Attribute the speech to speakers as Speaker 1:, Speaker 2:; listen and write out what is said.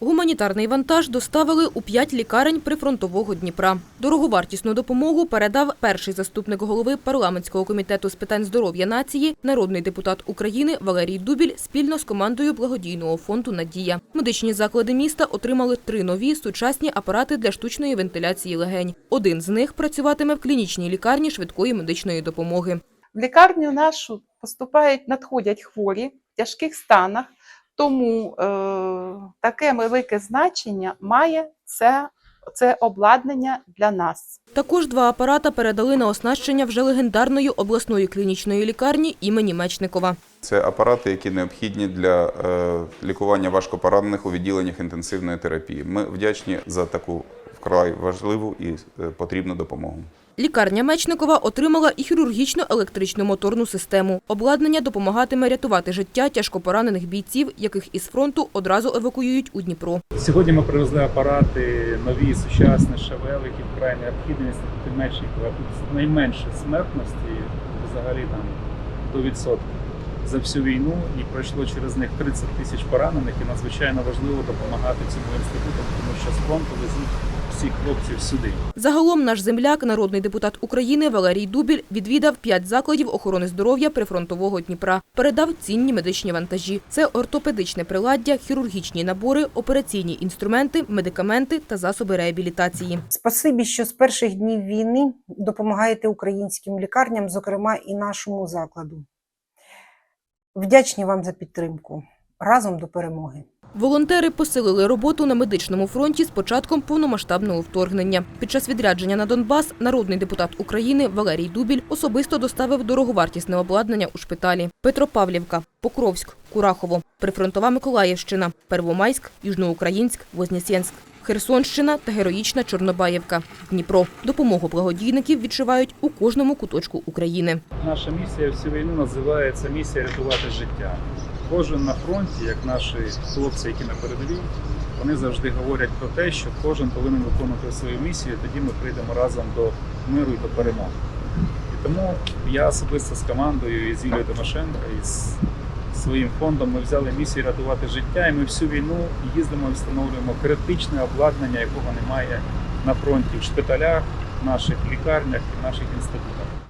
Speaker 1: Гуманітарний вантаж доставили у п'ять лікарень прифронтового Дніпра. Дороговартісну допомогу передав перший заступник голови парламентського комітету з питань здоров'я нації, народний депутат України Валерій Дубіль спільно з командою благодійного фонду Надія. Медичні заклади міста отримали три нові сучасні апарати для штучної вентиляції легень. Один з них працюватиме в клінічній лікарні швидкої медичної допомоги.
Speaker 2: В лікарню нашу поступають, надходять хворі в тяжких станах, тому е, таке велике значення має це, це обладнання для нас.
Speaker 1: Також два апарата передали на оснащення вже легендарної обласної клінічної лікарні імені Мечникова.
Speaker 3: Це апарати, які необхідні для е, лікування важкопоранених у відділеннях інтенсивної терапії. Ми вдячні за таку вкрай важливу і е, потрібну допомогу.
Speaker 1: Лікарня Мечникова отримала і хірургічну електричну моторну систему. Обладнання допомагатиме рятувати життя тяжкопоранених бійців, яких із фронту одразу евакуюють у Дніпро.
Speaker 4: Сьогодні ми привезли апарати нові, сучасні, шавели, які вкрай необхідні Мечникова. Тут найменше смертності взагалі там до відсотку за всю війну і пройшло через них 30 тисяч поранених. І надзвичайно важливо допомагати цьому інституту, тому що з фронту везуть всіх хлопців сюди.
Speaker 1: Загалом наш земляк, народний депутат України Валерій Дубіль, відвідав п'ять закладів охорони здоров'я прифронтового Дніпра. Передав цінні медичні вантажі. Це ортопедичне приладдя, хірургічні набори, операційні інструменти, медикаменти та засоби реабілітації.
Speaker 5: Спасибі, що з перших днів війни допомагаєте українським лікарням, зокрема і нашому закладу. Вдячні вам за підтримку. Разом до перемоги.
Speaker 1: Волонтери посилили роботу на медичному фронті з початком повномасштабного вторгнення. Під час відрядження на Донбас народний депутат України Валерій Дубіль особисто доставив дороговартісне обладнання у шпиталі. Петропавлівка, Покровськ, Курахово, Прифронтова Миколаївщина, Первомайськ, Южноукраїнськ, Вознесенськ. Херсонщина та героїчна Чорнобаївка. Дніпро. Допомогу благодійників відчувають у кожному куточку України.
Speaker 4: Наша місія всю війну називається місія рятувати життя. Кожен на фронті, як наші хлопці, які на передовій, вони завжди говорять про те, що кожен повинен виконувати свою місію. Тоді ми прийдемо разом до миру і до перемоги. І тому я особисто з командою і з Юлією Тимошенко і з своїм фондом ми взяли місію рятувати життя, і ми всю війну їздимо і встановлюємо критичне обладнання, якого немає на фронті в шпиталях, наших лікарнях і наших інститутах.